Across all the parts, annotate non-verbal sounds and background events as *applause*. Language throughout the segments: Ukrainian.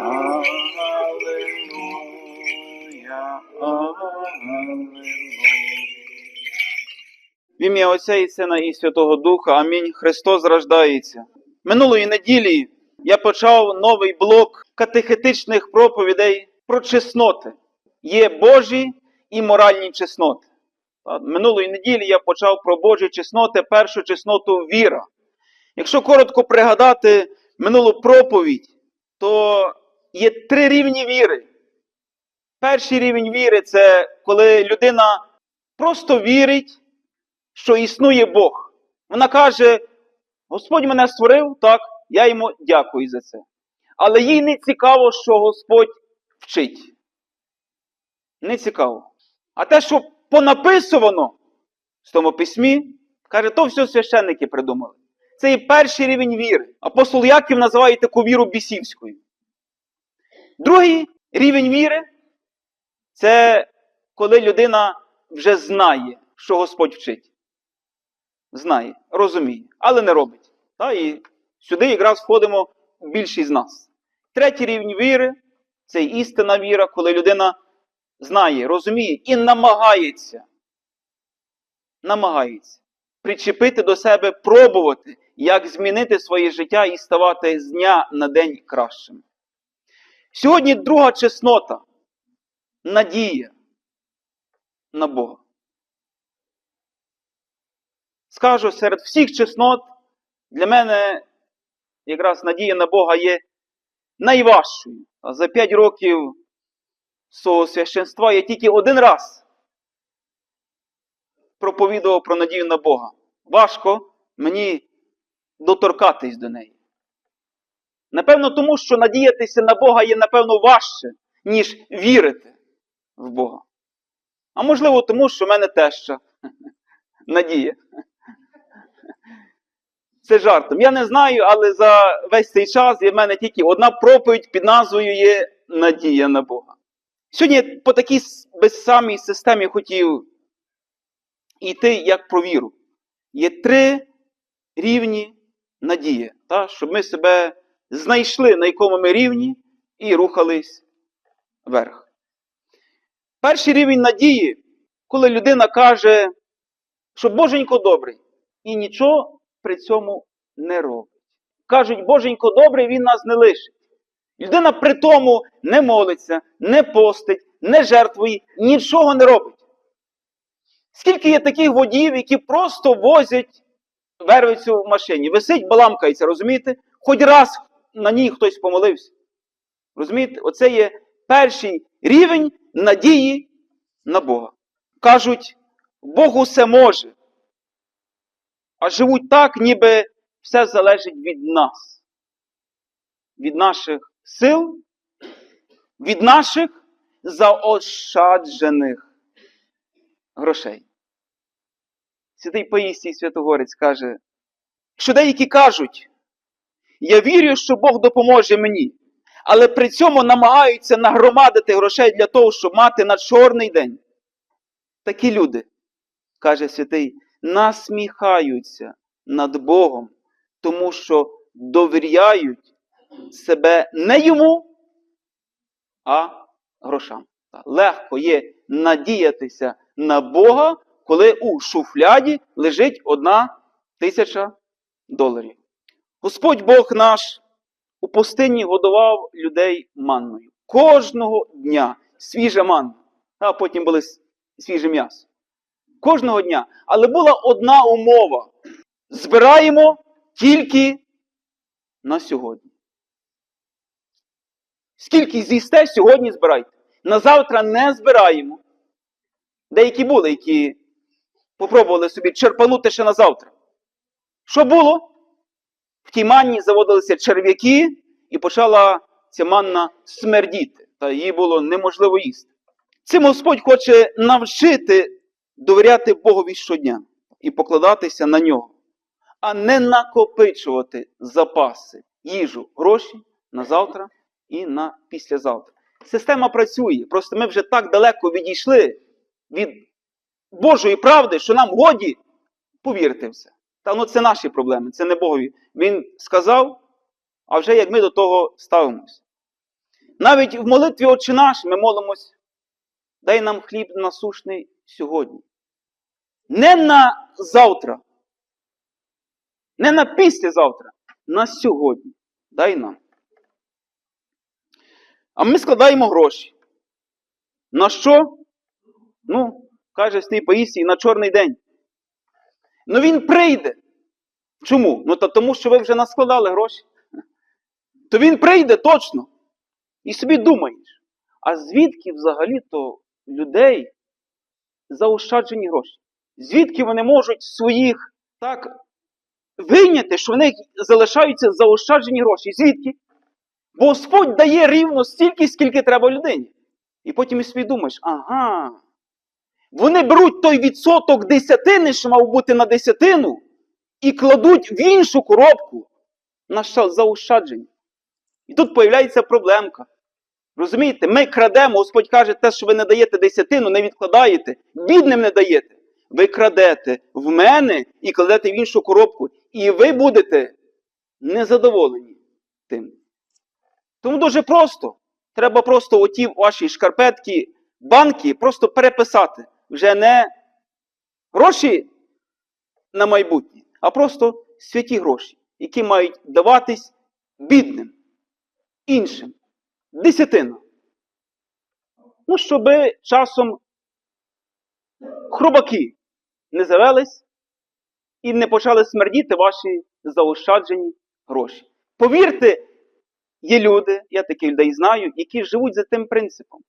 аллилуйя, В ім'я Отця і Сина і Святого Духа. Амінь. Христос рождається. Минулої неділі я почав новий блок катехетичних проповідей про чесноти. Є Божі і моральні чесноти. Минулої неділі я почав про Божі чесноти, першу чесноту віра. Якщо коротко пригадати минулу проповідь, то є три рівні віри. Перший рівень віри це коли людина просто вірить, що існує Бог. Вона каже: Господь мене створив, так, я йому дякую за це. Але їй не цікаво, що Господь вчить. Не цікаво. А те, що понаписувано в тому письмі, каже, то все священники придумали. Це є перший рівень віри. Апостол Яків називає таку віру бісівською. Другий рівень віри це коли людина вже знає, що Господь вчить. Знає, розуміє, але не робить. Та, і сюди якраз входимо більшість з нас. Третій рівень віри це істинна віра, коли людина знає, розуміє і намагається. Намагається причепити до себе, пробувати, як змінити своє життя і ставати з дня на день кращим. Сьогодні друга чеснота надія на Бога. Скажу, серед всіх чеснот для мене якраз надія на Бога є найважчою. За 5 років свого священства я тільки один раз проповідував про надію на Бога. Важко мені доторкатись до неї. Напевно, тому що надіятися на Бога є, напевно, важче, ніж вірити в Бога. А можливо, тому що в мене теща *laughs* надія. Це жартом. Я не знаю, але за весь цей час в мене тільки одна проповідь під назвою є Надія на Бога. Сьогодні по такій самій системі хотів йти як про віру. Є три рівні надії, та, щоб ми себе знайшли, на якому ми рівні, і рухались вверх. Перший рівень надії, коли людина каже, що Боженько добрий, і нічого при цьому не робить. Кажуть, Боженько добрий, він нас не лишить. Людина при тому не молиться, не постить, не жертвує, нічого не робить. Скільки є таких водіїв, які просто возять вервицю в машині, висить, баламкається, розумієте? Хоч раз на ній хтось помолився. Розумієте? Оце є перший рівень надії на Бога. Кажуть, Бог усе може а живуть так, ніби все залежить від нас, від наших сил, від наших заощаджених грошей. Святий Паїсій Святогорець каже, що деякі кажуть, я вірю, що Бог допоможе мені, але при цьому намагаються нагромадити грошей для того, щоб мати на чорний день. Такі люди, каже святий насміхаються над Богом, тому що довіряють себе не йому, а грошам. Легко є надіятися на Бога, коли у шуфляді лежить одна тисяча доларів. Господь Бог наш у пустині годував людей манною. Кожного дня свіжа манна, а потім були свіже м'ясо. Кожного дня. Але була одна умова. Збираємо тільки на сьогодні. Скільки з'їсте, сьогодні збирайте. На завтра не збираємо. Деякі були, які попробували собі черпанути ще на завтра. Що було? В тій манні заводилися черв'яки і почала ця манна смердіти, та її було неможливо їсти. Цим Господь хоче навчити довіряти Богові щодня і покладатися на нього, а не накопичувати запаси, їжу, гроші на завтра і на післязавтра. Система працює, просто ми вже так далеко відійшли від Божої правди, що нам годі повірити в це. Та ну це наші проблеми, це не Богові. Він сказав, а вже як ми до того ставимось. Навіть в молитві Отче наш ми молимось, дай нам хліб насушний сьогодні. Не на завтра, не на післязавтра, на сьогодні. Дай нам. А ми складаємо гроші. На що? Ну, каже Стій Паїсій, на чорний день. Ну він прийде. Чому? Ну та тому, що ви вже наскладали гроші. То він прийде точно. І собі думаєш, а звідки взагалі-то людей заощаджені гроші? Звідки вони можуть своїх так вийняти, що в них залишаються заощаджені гроші? Звідки? Бо Господь дає рівно стільки, скільки треба людині. І потім і собі думаєш, ага. Вони беруть той відсоток десятини, що мав бути на десятину, і кладуть в іншу коробку на заощадження. І тут появляється проблемка. Розумієте, ми крадемо, Господь каже, те, що ви не даєте десятину, не відкладаєте, бідним не даєте. Ви крадете в мене і кладете в іншу коробку. І ви будете незадоволені тим. Тому дуже просто. Треба просто оті ваші шкарпетки, банки просто переписати. Вже не гроші на майбутнє, а просто святі гроші, які мають даватись бідним, іншим, десятина. Ну, щоб часом хробаки не завелись і не почали смердіти ваші заощаджені гроші. Повірте, є люди, я таких людей знаю, які живуть за тим принципом.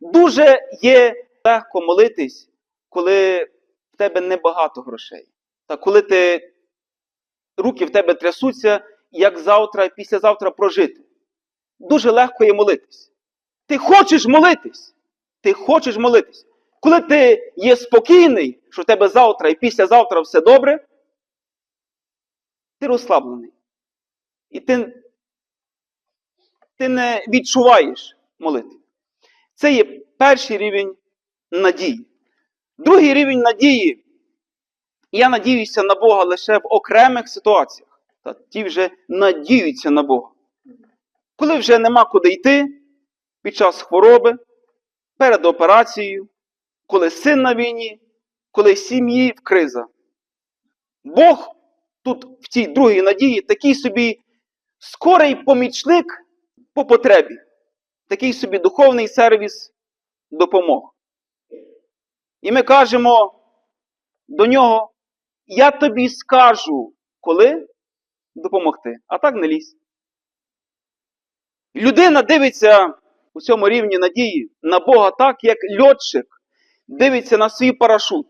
Дуже є легко молитись, коли в тебе небагато грошей. Та коли ти, руки в тебе трясуться, як завтра, післязавтра прожити. Дуже легко є молитись. Ти хочеш молитись. Ти хочеш молитись. Коли ти є спокійний, що в тебе завтра і післязавтра все добре, ти розслаблений. І ти, ти не відчуваєш молитви. Це є перший рівень надії. Другий рівень надії. Я надіюся на Бога лише в окремих ситуаціях. Та ті вже надіються на Бога. Коли вже нема куди йти під час хвороби, перед операцією, коли син на війні, коли сім'ї в криза. Бог тут в цій другій надії такий собі скорий помічник по потребі, такий собі духовний сервіс допомог. І ми кажемо до нього, я тобі скажу, коли допомогти, а так не лізь. Людина дивиться у цьому рівні надії на Бога так, як льотчик дивиться на свій парашут.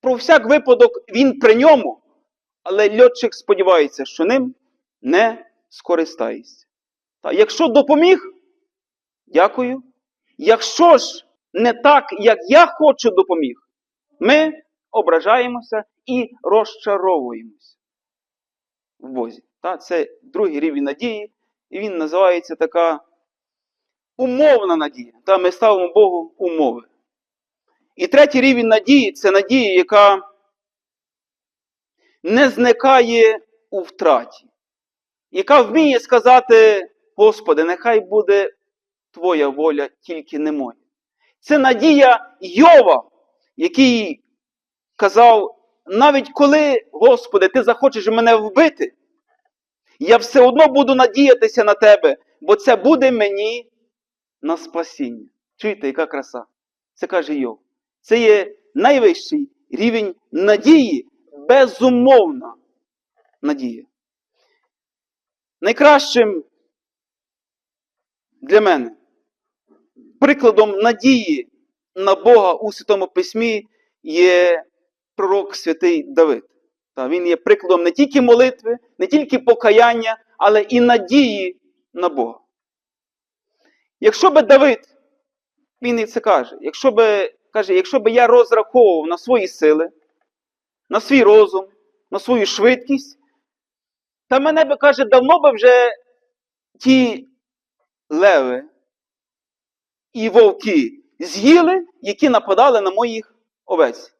Про всяк випадок він при ньому, але льотчик сподівається, що ним не скористається. Та якщо допоміг, дякую. Якщо ж не так, як я хочу допоміг, ми ображаємося і розчаровуємося в Бозі. Це другий рівень надії, і він називається така умовна надія. Та ми ставимо Богу умови. І третій рівень надії це надія, яка не зникає у втраті, яка вміє сказати, Господи, нехай буде Твоя воля, тільки не моя. Це надія Йова, який казав, навіть коли, Господи, ти захочеш мене вбити, я все одно буду надіятися на тебе, бо це буде мені на спасіння. Чуєте, яка краса? Це каже Йов. Це є найвищий рівень надії, безумовна надія. Найкращим для мене прикладом надії на Бога у Святому Письмі є пророк святий Давид. Та він є прикладом не тільки молитви, не тільки покаяння, але і надії на Бога. Якщо би Давид, він і це каже, якщо би, каже, якщо би я розраховував на свої сили, на свій розум, на свою швидкість, та мене би, каже, давно би вже ті леви і вовки з'їли, які нападали на моїх овець.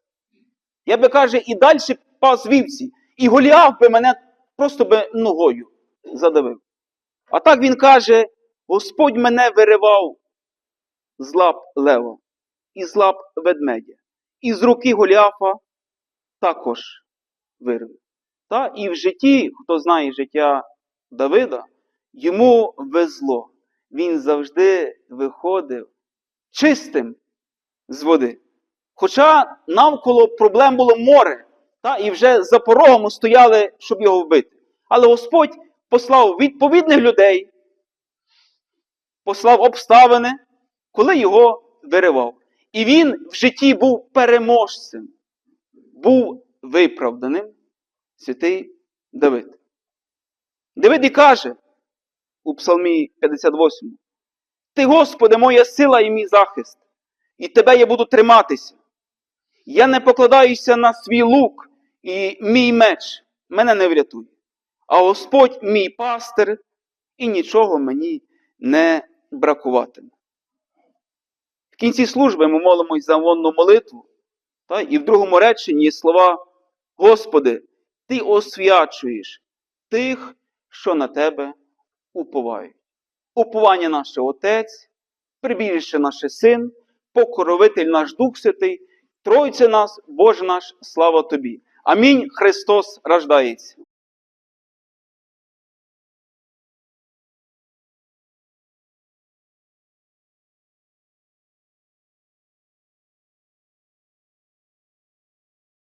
Я би, каже, і далі пас вівці, і Голіаф би мене просто би ногою задавив. А так він каже: Господь мене виривав з лап лева, і з лап ведмедя, і з руки Голіафа також вирве. Та і в житті, хто знає життя Давида, йому везло. Він завжди виходив чистим з води. Хоча навколо проблем було море, та, і вже за порогом стояли, щоб його вбити. Але Господь послав відповідних людей, послав обставини, коли його виривав. І він в житті був переможцем, був виправданим святий Давид. Давид і каже у Псалмі 58: Ти, Господи, моя сила і мій захист, і тебе я буду триматися. Я не покладаюся на свій лук і мій меч мене не врятує. А Господь мій пастир, і нічого мені не бракуватиме. В кінці служби ми молимось за вонну молитву, та, і в другому реченні слова Господи, Ти освячуєш тих, що на Тебе уповають. Уповання наше Отець, прибіжище наше Син, покровитель наш Дух Святий, Тройце нас, Боже наш, слава Тобі. Амінь. Христос рождається.